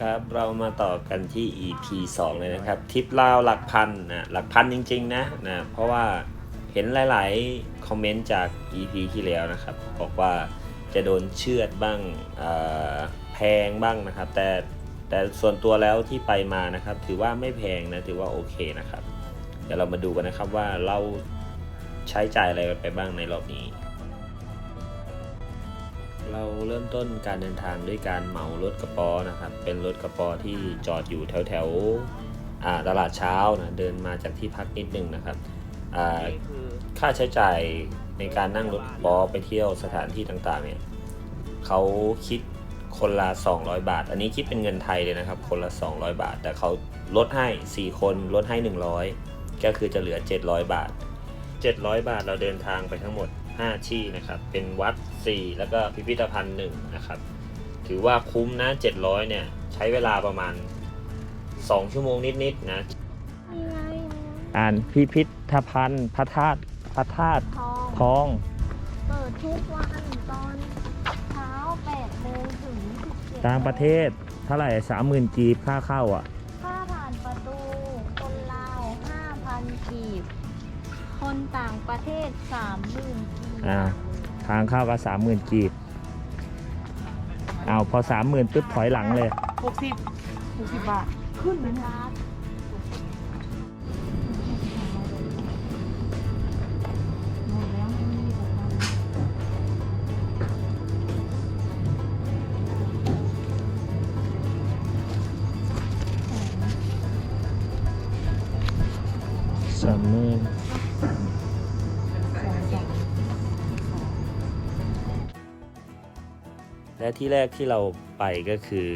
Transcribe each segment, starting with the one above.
ครับ เรามาต่อกันที่ EP 2 เลยนะครับทริปลาวหลักพันนะหลักพันจริง ๆ นะนะ เพราะว่าเห็นหลาย ๆ คอมเมนต์จาก EP ที่แล้วนะครับ บอกว่าจะโดนเชือดบ้างแพงบ้างนะครับ แต่แต่ส่วนตัวแล้วที่ไปมานะครับ ถือว่าไม่แพงนะถือว่าโอเคนะครับ เดี๋ยวเรามาดูกันนะครับว่าเราใช้จ่ายอะไรไปบ้างในรอบนี้ เราเริ่มต้นการเดินทางด้วยการเหมารถกระป๋อนะครับ เป็นรถกระป๋อที่จอดอยู่แถวแถวๆอ่าตลาดเช้านะเดินมาจากที่พักนิดนึงนะครับอ่าค่าใช้จ่ายในการนั่งรถกระป๋อไปเที่ยวสถานที่ต่างๆเนี่ยเขาคิดคนละ 200 บาท อันนี้คิดเป็นเงินไทยเลยนะครับ คนละ 200 บาท แต่เขาลดให้ 4 คนลดให้ 100 ก็คือจะเหลือ 700 บาท 700 บาทเราเดินทางไปทั้งหมด 5 ที่นะครับ เป็นวัด 4 แล้วก็พิพิธภัณฑ์1นะครับ ถือว่าคุ้มนะ 700 เนี่ย ใช้เวลาประมาณ 2 ชั่วโมงนิดๆนะนี่ไงอ่านพิพิธภัณฑ์พระธาตุพระธาตุทองทอง เปิดทุกวันตอนเช้า8โมงถึง17ต่างประเทศเท่าไหร่สามหมื่นกีบค่าเข้าอะ ค่าผ่านประตู คนลาว 5,000กีบ คนต่างประเทศ 30,000กีบ อาทางเข้าก็สามหมื่นกีบเอาวพอสามหมื่นปุ๊บถอยหลังเลย หกสิบหกสิบบาท ขึ้นเลยนะครับ และที่แรกที่เราไปก็คือ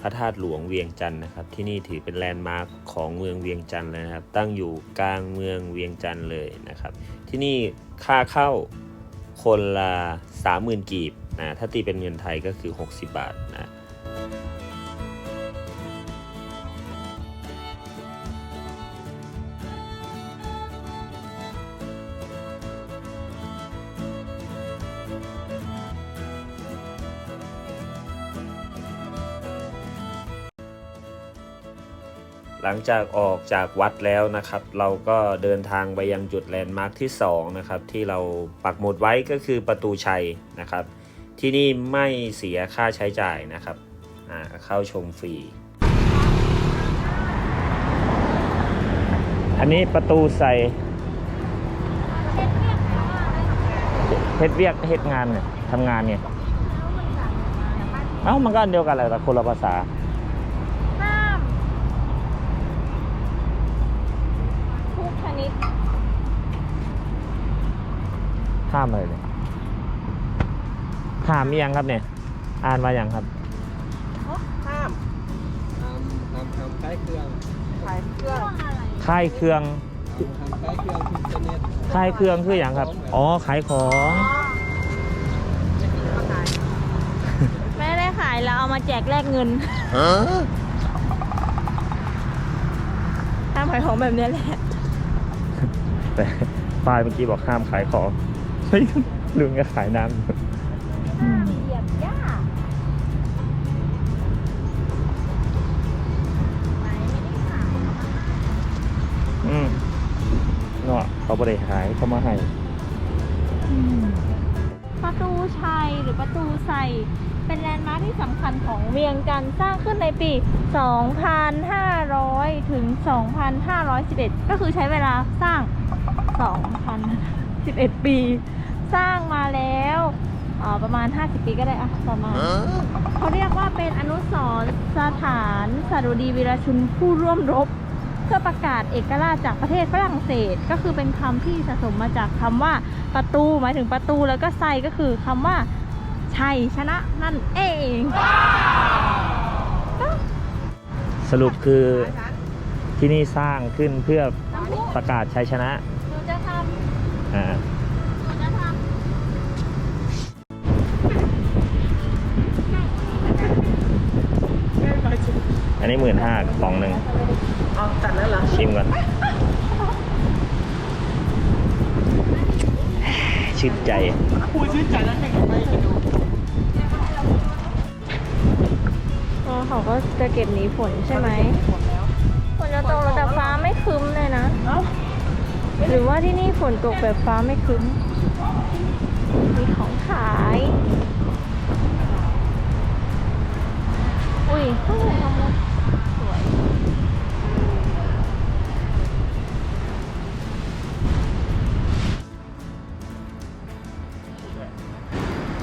พระธาตุหลวงเวียงจันทร์นะครับ ที่นี่ถือเป็นแลนด์มาร์คของเมืองเวียงจันทร์เลยนะครับ ตั้งอยู่กลางเมืองเวียงจันทร์เลยนะครับ ที่นี่ค่าเข้าคนละ30,000 กีบนะถ้าตีเป็นเงินไทยก็คือ 60 บาทนะ งจากออกจากวัดแล้วนะครับ เราก็เดินทางไปยังจุดแลนด์มาร์คที่2นะครับที่เราปักหมุดไว้ก็คือประตูชัยนะครับ ที่นี่ไม่เสียค่าใช้จ่ายนะครับเข้าชมฟรี อันนี้ประตูใส่เฮ็ดเวียกเฮ็ดงานเนี่ยทำงานเนี่ยเอ้ามันก็อันเดียวกันแหละแต่คนละภาษา ห้ามอะไรเนี่ยห้ามมียังครับเนี่ย อ่านมาอย่างครับห้ามทำทำทำใช้เครื่องขายเครื่องค่ายเครื่องทำทำใช้เครื่องอินเทอร์เน็ตค่ายเครื่องคืออย่างครับ อ๋อ ขายของมาขายไม่ได้ขายเราเอามาแจกแลกเงินห้ามขายของแบบเนี้ยแหละแต่ป้ายเมื่อกี้บอกห้ามขายของ เฮ้ยลุงก็ขายน้ห้ามเหยียบหญ้าไม่ได้ขายำอืมเนาะเขาบริหายเขามาให้ประตูชัยหรือประตูใสเป็นแลนด์มาร์คที่สำคัญของเวียงจันทร์สร้างขึ้นในปี 2,500 ถึง 2,511 ก็คือใช้เวลาสร้าง 2,000 2,011ปี สร้างมาแล้วเอ่อประมาณ 50 ปีก็ได้อะประมาณเขาเรียกว่าเป็นอนุสรณ์สถานสดุดีวีรชนผู้ร่วมรบ เพื่อประกาศเอกราชจากประเทศฝรั่งเศส ก็คือเป็นคำที่สะสมมาจากคำว่าประตูหมายถึงประตูแล้วก็ไซก็คือคำว่าชัยชนะนั่นเอง สรุปคือที่นี่สร้างขึ้นเพื่อประกาศชัยชนะหนูจะท อ่าำหนูจะทอันนี้หมื่นห้ากล่องหนึ่งเอาตัดแล้วเหรอชิมก่อนชื่นใจคุยชื่นใจแล้วให้กันไปดูอ๋อเขาก็จะเก็บหนีฝนใช่ไหมหมดแล้วฝนจะตกแล้วแต่ฟ้าไม่ครึ้มเลยนะ เอ้า หรือว่าที่นี่ฝนตกแบบฟ้าไม่ครึ้ม มีของขาย อุ้ยข้างในทำรถสวย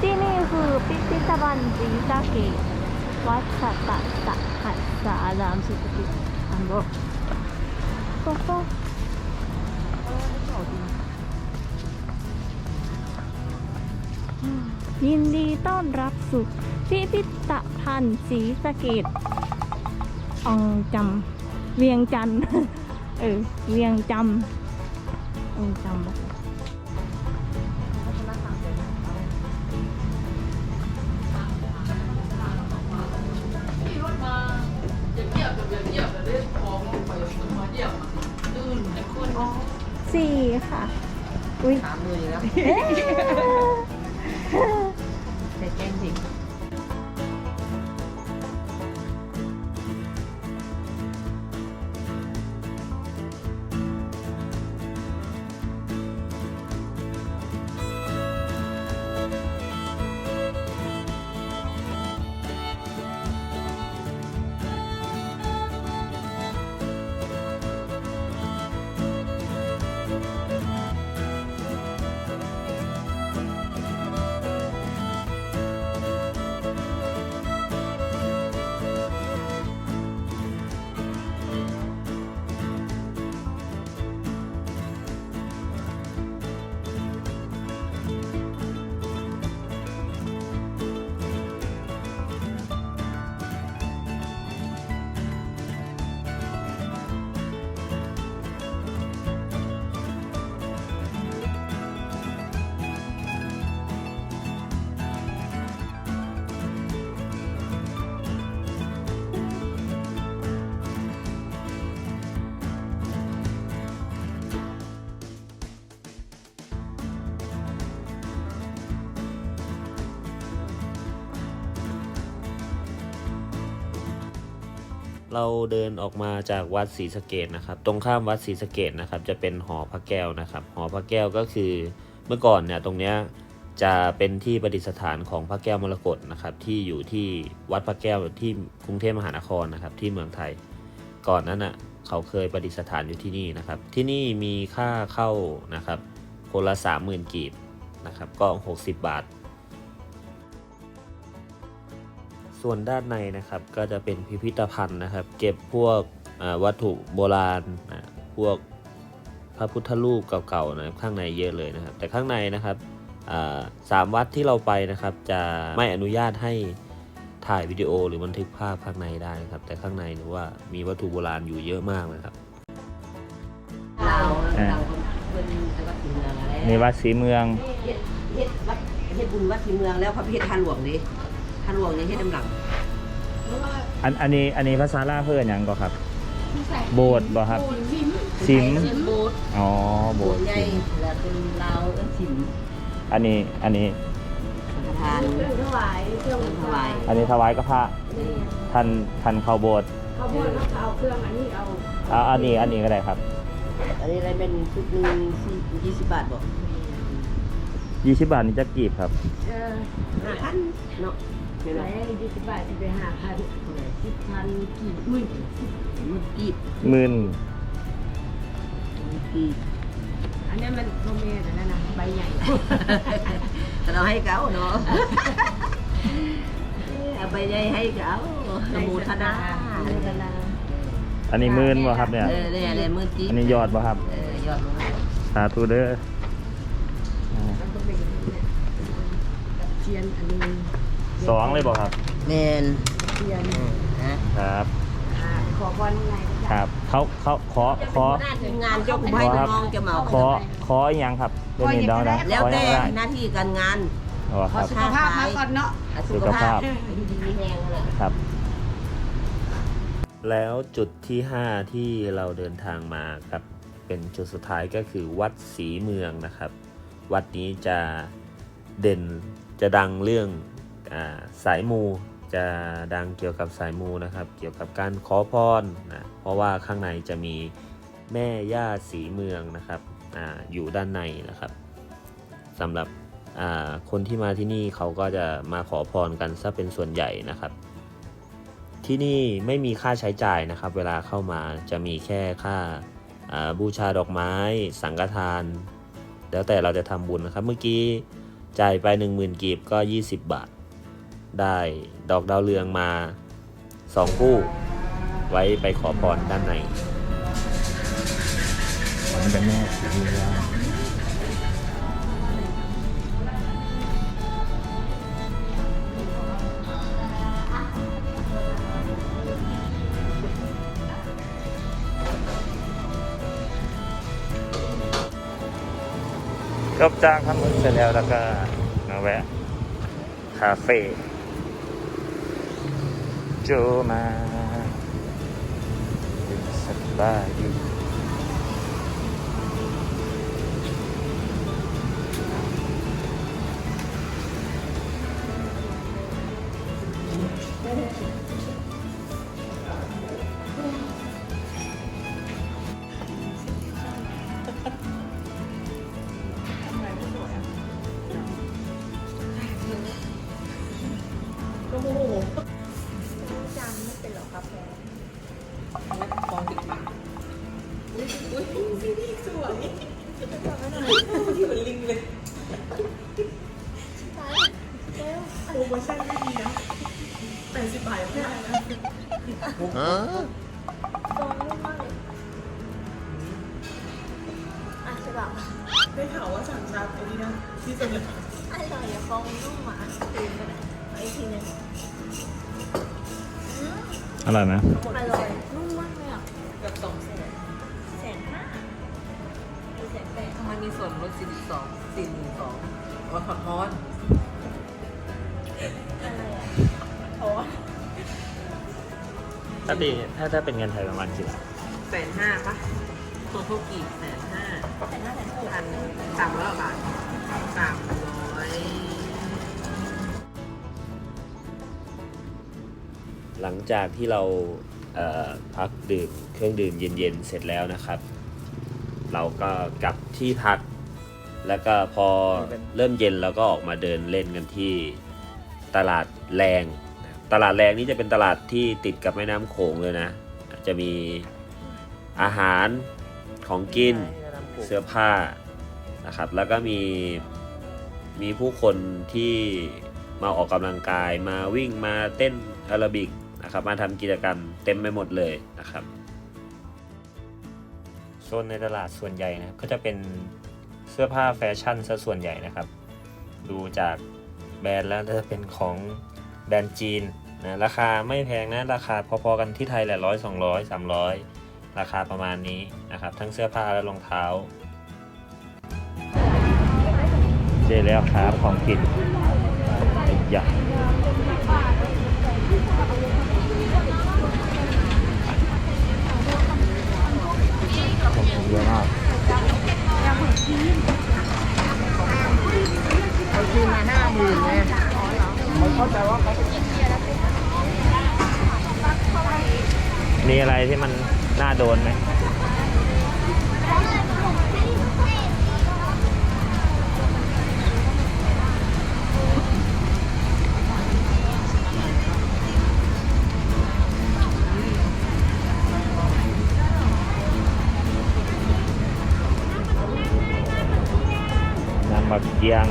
ที่นี่คือพิพิธภัณฑ์จีตาเกตวัดสัตตะหัสสารามสุขติอันโบโกโก้ ยินดีต้อนรับสู่พิพิธภัณฑ์ศรีสะเกดองจำเวียงจันทร์เออเวียงจำองจำ เราเดินออกมาจากวัดศรีสะเกดนะครับ ตรงข้ามวัดศรีสะเกดนะครับ จะเป็นหอพระแก้วนะครับ หอพระแก้วก็คือเมื่อก่อนเนี่ยตรงเนี้ยจะเป็นที่ประดิษฐานของพระแก้วมรกตนะครับ ที่อยู่ที่วัดพระแก้วที่กรุงเทพมหานครนะครับ ที่เมืองไทย ก่อนนั้นอะเขาเคยประดิษฐานอยู่ที่นี่นะครับ ที่นี่มีค่าเข้านะครับคนละสามหมื่นกีบนะครับก็ 60 บาท ส่วนด้านในนะครับก็จะเป็นพิพิธภัณฑ์นะครับ เก็บพวกอ่าวัตถุโบราณอ่าพวกพระพุทธรูปเก่าๆนะครับข้างในเยอะเลยนะครับ แต่ข้างในนะครับอ่าสามวัดที่เราไปนะครับ จะไม่อนุญาตให้ถ่ายวิดีโอหรือบันทึกภาพข้างในได้นะครับ แต่ข้างในนี่ว่ามีวัตถุโบราณอยู่เยอะมากเลยครับเราเราเป็นจังหวัดศรีเมืองแล้วในวัดศรีเมืองเฮ็ดเฮ็ดวัดเฮ็ดบุญวัดศรีเมืองแล้วพระพิธทานหลวงดิ ทานหลวงเนี่ยเฮ็ดดำหลังอันอันนี้อันนี้ภาษาลาวเพื่อนหยังก็ครับ โบสถ์บ่ครับ สิม โบสถ์อ๋อโบโบสสถ์ถ์ใหญ่สิมแล้วเป็นลาวเอิ้นสิมอันนี้อันนี้ประธานถวายเครื่องถวายอันนี้ถวายกับพระท่านท่านเข้าโบสถ์เขาพูดว่าเอาเครื่องอันนี้เอาอ่าอันนี้อันนี้ก็ได้ครับอันนี้อะไรเป็นชุดหนึ่งสี่ยี่สิบบาทบอก20บาทนี่จะกีบครับห้าพันเนาะ เห็นไหมยี่สิบบาทจะไปหาพันสิบพันกี่หมื่นมันกีบหมื่นมันกีบอันนี้มันโรเมนอันนั้นนะใบใหญ่แต่เราให้เขาเนาะเอาไปใหญ่ให้เขาสมุทนาอันนี้หมื่นบ่ครับเนี่ยเออเนี่ยเนี่ยมือจีบอันนี้ยอดบ่ครับเออยอดลงสาธุเด้ออ่ามันก็เป็นอย่างนี้เนี่ยเทียนอันนี้ สองเลยบ่ครับเมนเทียนฮะครับอ่าขอบอลไงครับเขาเขาขอขอ หน้าทีมงานเจ้าคุณให้น้องจะเหมาขอขออีหยังครับเดี๋ยวนี้เดานะแล้วขออแต่ย่างไรหน้าที่การงาน อ๋อคขอรับ สุขภาพมาก่อนเนาะอะสุขภาพอยู่ดีมีแรงเลยครับ แล้วจุดที่ 5 ที่เราเดินทางมาครับ เป็นจุดสุดท้ายก็คือวัดศรีเมืองนะครับ วัดนี้จะเด่นจะดังเรื่องอา สายมูจะดังเกี่ยวกับสายมูนะครับ เกี่ยวกับการขอพรนะเพราะว่าข้างในจะมีแม่ย่าสีเมืองนะครับออยู่ด้านในนะครับสำหรับคนที่มาที่นี่เขาก็จะมาขอพรกันซะเป็นส่วนใหญ่นะครับ ที่นี่ไม่มีค่าใช้จ่ายนะครับ เวลาเข้ามาจะมีแค่ค่าอ่าบูชาดอกไม้ สังฆทาน แล้วแต่เราจะทำบุญนะครับ เมื่อกี้จ่ายไป 10,000กีบก็ 20 บาท ได้ดอกดาวเรืองมา 2 คู่ ไว้ไปขอพรด้านในมันเป็นแม่สีเมือจบจากทำบุญเสร็จแล้วแล้วก็มาแวะคาเฟ่ โจมาเป็ ตรงนุ่มมากเลยอะใช่ป่ะได้ข่าวว่าสั่งชาไอ้นี่นะที่สุดเลยอร่อยอะฟองนุ่มหมาคืนก็ได้เอาอีกทีหนึงอืมอร่อยไหม อร่อย ถ้าดีถ้าถ้าเป็นเงินไทยประมาณกี่บาทแสนห้าปะตัวเท่ากี่แสนห้าแสนห้าแสนหกพันสามร้อยบาทสามร้อยหลังจากที่เราเอ่อพักดื่มเครื่องดื่มเย็นๆเสร็จแล้วนะครับ เราก็กลับที่พัก แล้วก็พอเริ่มเย็นเราก็ออกมาเดินเล่นกันที่ตลาดแรงนะครับ ตลาดแรงนี้จะเป็นตลาดที่ติดกับแม่น้ำโขงเลยนะ จะมีอาหารของกินเสื้อผ้านะครับ แล้วก็มีมีผู้คนที่มาออกกำลังกายมาวิ่งมาเต้นแอโรบิกนะครับ มาทำกิจกรรมเต็มไปหมดเลยนะครับโซนในตลาดส่วนใหญ่นะครับก็จะเป็นเสื้อผ้าแฟชั่นซะส่วนใหญ่นะครับ ดูจากแบรนด์แล้วจะเป็นของแบรนด์จีน นะราคาไม่แพงนะราคาพอๆกันที่ไทยแหละร้อยสองร้อยสามร้อยราคาประมาณนี้นะครับ ทั้งเสื้อผ้าและรองเท้า เจแล้วครับของกินไอ้ยะของกินเยอะมากเขาซื้อมาห้าหมื่นเลย มีอะไรที่มันน่าโดนไหมน้ำบักเกียง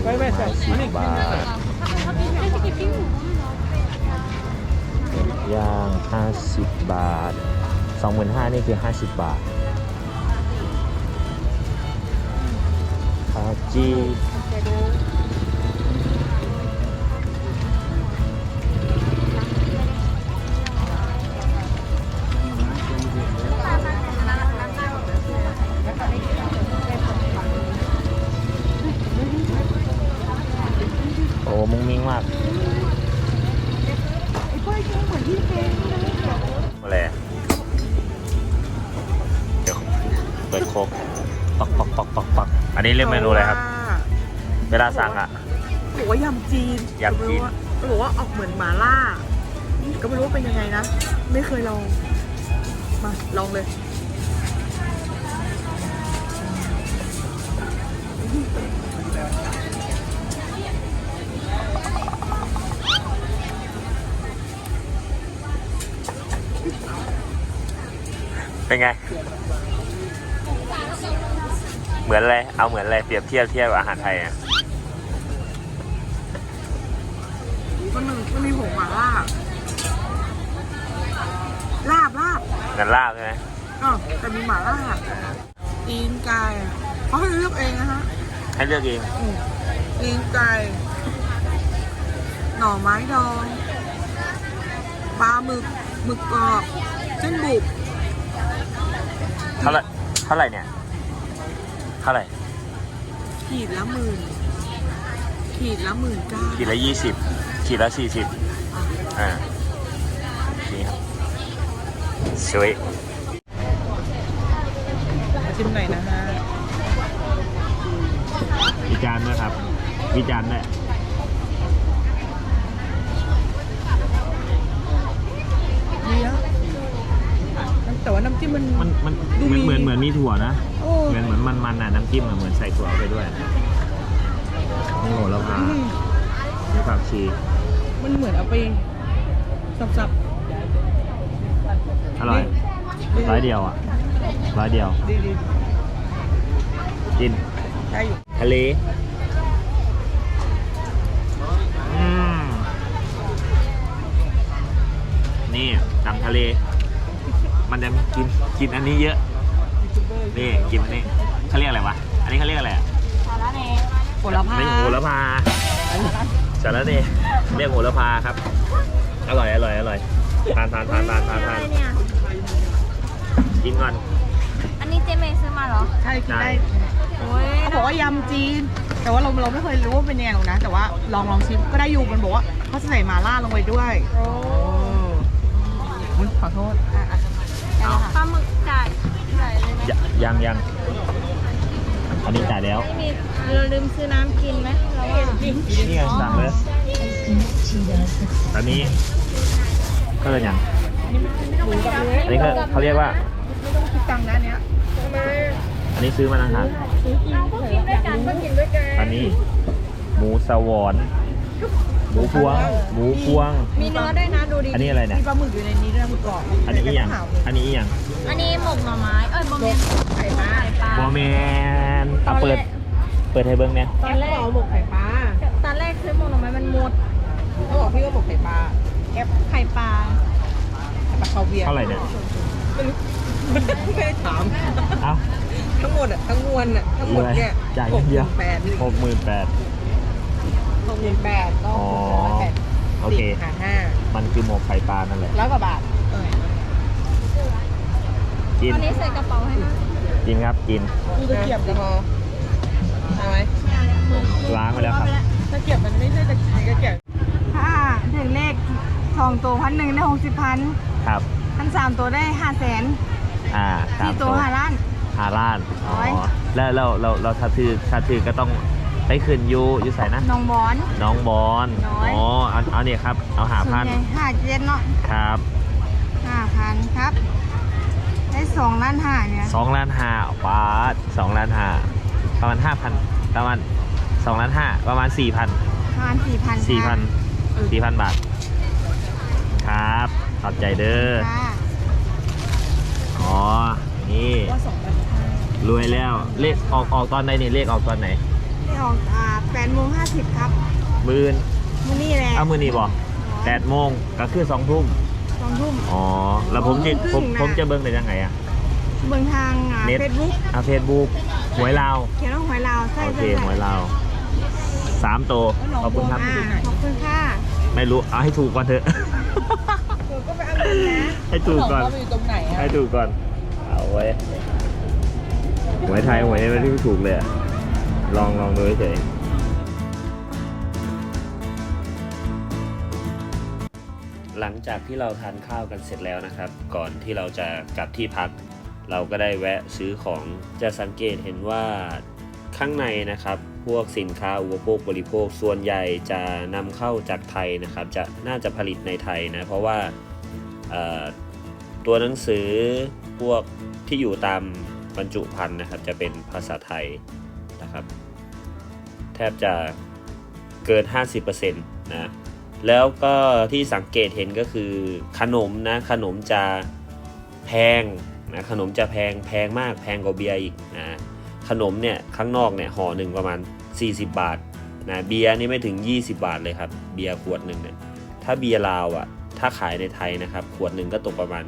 สิบบาทย่างห้าสิบบาทสองหมื่นห้านี่คือห้าสิบบาทคาจี เปิดโคกปักปักปักปักปักอันนี้เรียกเมนูอะไรครับ เวลาสั่งอะบอกว่ายำจีนยำจีนก็บอกว่าออกเหมือนหมาล่า ก็ไม่รู้ว่าเป็นยังไงนะ ไม่เคยลอง มาลองเลยเป็นไง เหมือนอะไร เอาเหมือนอะไร เปรียบเทียบเทียบกับอาหารไทยอะมันมีมันมีผงหมาล่าลาบลาบเหมือนลาบใช่ไหมอ๋อแต่มีหมาล่าตีนไก่เขาให้เลือกเองนะฮะให้เลือกเองอืมตีนไก่หน่อไม้ดองปลาหมึกหมึกกรอบเส้นบุกเท่าไหร่เท่าไหร่เนี่ย เท่าไหร่ ขีดละหมื่นขีดละหมื่นเก้าขีดละยี่สิบขีดละสี่สิบอ่านี่ครับสวยชิมหน่อยนะฮะวิจารณ์ด้วยครับ วิจารณ์ด้วยดี แต่ว่าน้ำจิ้มมัน มันมันดูเหมือนมี เหมือนเหมือนมีถั่วนะโอ้เหมือนเหมือนมันมันๆน่ะน้ำจิ้มอะเหมือนใส่ถั่วเข้าไปด้วยนี่โหระพาอืมนี่ผักชีมันเหมือนเอาไปสับอร่อยๆร้อยเดียวอะร้อยเดียวดีดีกิน ๆได้อยู่ทะเลอืมนี่ตำทะเล มันจะกินกินอันนี้เยอะ นี่กินอันนี้เขาเรียกอะไรวะ อันนี้เขาเรียกอะไรอะผลไม้ไม่โหระพาสารเนเรียกโหระพาครับ อร่อยอร่อยอร่อยทานทานทานทานทานทานอะไรเนี่ยกินก่อน อันนี้เจเมย์ซื้อมาเหรอ ใช่กินได้ โอ้ยเขาบอกว่ายำจีน แต่ว่าเราเราไม่เคยรู้ว่าเป็นยังไงหรอกนะ แต่ว่าลองลองชิมก็ได้อยู่มันบอกว่าเขาใส่หมาล่าลงไปด้วย โอ้อุ๊ยขอโทษอะอะ เอาปลาหมึกจ่ายจ่ายเลยไหมยยังยังอันนี้จ่ายแล้วไม่มีเราลืมซื้อน้ำกินไหมเราว่านี่ไงสั่งเลยอันนี้ก็เลยอย่างอันนี้ก็เขาเรียกว่าไม่ต้องคิดตังค์นะอันเนี้ยอันนี้ซื้อมาต่างหากเราก็กินด้วยกันก็กินด้วยกันอันนี้หมูสวร หมูพวง หมูพวง มีเนื้อด้วยนะดูดิอันนี้อะไรเนี่ย มีปลาหมึกอยู่ในนี้ด้วยหมึกกรอบอันนี้อีหยังอันนี้อีหยังอันนี้หมกหน่อไม้ เอ้ยบะเมนไข่ปลาไข่ปลาบอแมนเอาเปิด เปิดให้เบิ้งเนี่ยตอนแรกเอาหมกไข่ปลาตอนแรกซื้อหมกหน่อไม้มันหมดเขาบอกพี่ว่าหมกไข่ปลาแอปไข่ปลาปลาคาเวียร์เท่าไหร่เนี่ยไม่รู้ไม่ได้ถามเอ้าทั้งหมดอะทั้งมวลอะทั้งหมดเนี่ยจ่ายหกหเดีมื่ยวนแปดหกหมื่นแปด หกหมื่นแปดก็อ๋อหกร้อยแปดโอเคสิบหารห้ามันคือหมกไข่ปลานั่นแหละร้อยกว่าบาทเออกินอันนี้ใส่กระเป๋าให้นะกินครับกินดูตะเกียบจะพอใช่ไหมล้างไปแล้วครับตะเกียบมันไม่ใช่ตะเกียบตะเกียบถ้าถึงเลขสองตัวพันหนึ่งได้หกสิบพันครับพันสามตัวได้ห้าแสนอ่าสาสี่มตัวห้าล้านหาล้านอ๋อร้อยแล้วเราเราเราถ้าถือถ้าถือก็ต้อง ไปขึ้นอยูอยูใส่นะน้องบอน น้องบอลน้อย อ๋อเอาเอาเนี่ยครับ เอาหาส่วพันนใหญ่ห้าเจ็ดเนาะครับห้าพันครับ ได้สองล้านห้าเนี่ยสองล้านห้าบาทสองล้านห้าประมาณห้าพันประมาณสองล้านห้าประมาณสี่พันประมาณสี่พันสี่พันสี่พันบาท ครับขอบใจเด้อ ค่ะอ๋อ นี่ ว่าสองพันห้ารวยแล้ว เลขออกออกตอนไหนนี่ เลขออกตอนไหนได้ ออกอ่าแปดโมงห้าสิบครับมืนมื้อนี้แหละเอามือนี่บอกแปดโมงก็คือสองทุ่มสองทุ่ม อ๋อ แล้วผมจะสองทุ่ผมมครึ่งนะผมจะเบิ้งได้ยังไงอะเบิ่งทางอ่าเน็ต เฟซบุ๊กอะเฟซบุ๊กหวยลาว เขียนว่าหวยลาวใช่โอเคใช่หวยลาวสามตัวขอบคุณครับ อ่าขอบคุณค่ะไม่รู้ เอาให้ถูกก่อนเถอะเธอก็ไปเอาเงินนะ ให้ถูกก่อนเขาไปอยู่ตรงไหนอะ ให้ถูกก่อน เอาไว้หวยไทยหวยไม่ที่ถูกเลยอะ ลองลองดูเฉยหลังจากที่เราทานข้าวกันเสร็จแล้วนะครับ ก่อนที่เราจะกลับที่พัก เราก็ได้แวะซื้อของจะสังเกตเห็นว่าข้างในนะครับ พวกสินค้าอุปโภคบริโภคส่วนใหญ่จะนำเข้าจากไทยนะครับ จะน่าจะผลิตในไทยนะเพราะว่าตัวหนังสือพวกที่อยู่ตามบรรจุภัณฑ์นะครับ จะเป็นภาษาไทย นะครับ แทบจะเกิน 50%นะแล้วก็ที่สังเกตเห็นก็คือขนมนะขนมจะแพงนะขนมจะแพงแพงมากแพงกว่าเบียร์อีกนะขนมเนี่ยข้างนอกเนี่ยห่อหนึ่งประมาณ 40 บาทนะเบียร์นี่ไม่ถึง 20 บาทเลยครับเบียร์ขวดหนึ่งเนี่ยถ้าเบียร์ลาวอะถ้าขายในไทยนะครับขวดหนึ่งก็ตกประมาณ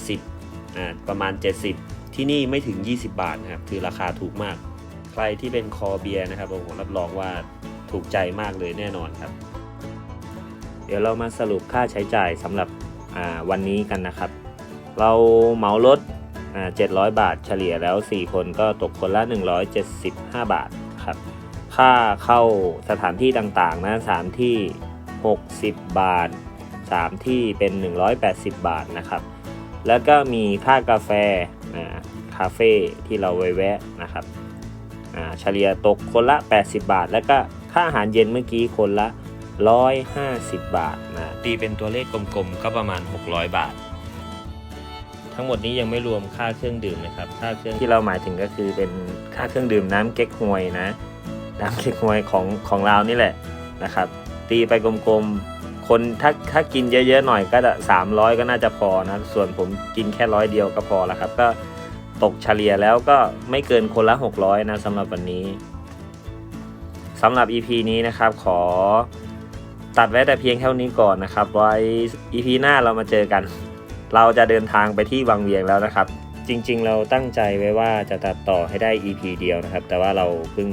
70อ่าประมาณ 70 ที่นี่ไม่ถึง 20 บาทนะครับคือราคาถูกมาก ใครที่เป็นคอเบียร์นะครับผมรับรองว่าถูกใจมากเลยแน่นอนครับ เดี๋ยวเรามาสรุปค่าใช้จ่ายสำหรับวันนี้กันนะครับ เราเหมารถ700 บาทเฉลี่ยแล้ว 4 คนก็ตกคนละ 175 บาทครับ ค่าเข้าสถานที่ต่างๆนะ3ที่ 60 บาท 3 ที่เป็น 180 บาทนะครับ แล้วก็มีค่ากาแฟคาเฟ่ที่เราไว้แวะนะครับ เฉลี่ยตกคนละ 80 บาท แล้วก็ค่าอาหารเย็นเมื่อกี้คนละ 150 บาทนะตีเป็นตัวเลขกลมๆ ก็ประมาณ 600 บาท ทั้งหมดนี้ยังไม่รวมค่าเครื่องดื่มนะครับ ค่าเครื่องที่เราหมายถึงก็คือเป็นค่าเครื่องดื่มน้ำเก๊กฮวยนะ น้ำเก๊กฮวยของของเรานี่แหละนะครับ ตีไปกลมๆ คนถ้าถ้ากินเยอะๆหน่อยก็จะ300 ก็น่าจะพอนะ ส่วนผมกินแค่ร้อยเดียวก็พอแล้วครับ ก็ ตกเฉลี่ยแล้วก็ไม่เกินคนละ 600 นะสำหรับวันนี้สำหรับ EP นี้นะครับขอตัดไว้แต่เพียงเท่านี้ก่อนนะครับ ไว้ EP หน้าเรามาเจอกัน เราจะเดินทางไปที่วังเวียงแล้วนะครับ จริงๆ เราตั้งใจไว้ว่าจะตัดต่อให้ได้ EP เดียวนะครับ แต่ว่าเราเพิ่ง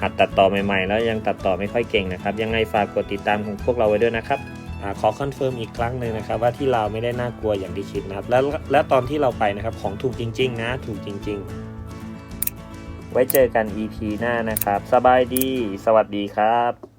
หัดตัดต่อใหม่ๆ แล้วยังตัดต่อไม่ค่อยเก่งนะครับ ยังไงฝากกดติดตามของพวกเราไว้ด้วยนะครับ อขอคอนเฟิร์มอีกครั้งหนึ่งนะครับว่าที่เราวไม่ได้น่ากลัวอย่างที่คิดนะครับแล้วและตอนที่เราไปนะครับของถูกจริง ๆ นะ ถูกจริง ๆ ไว้เจอกัน EP หน้านะครับ สบายดี สวัสดีครับ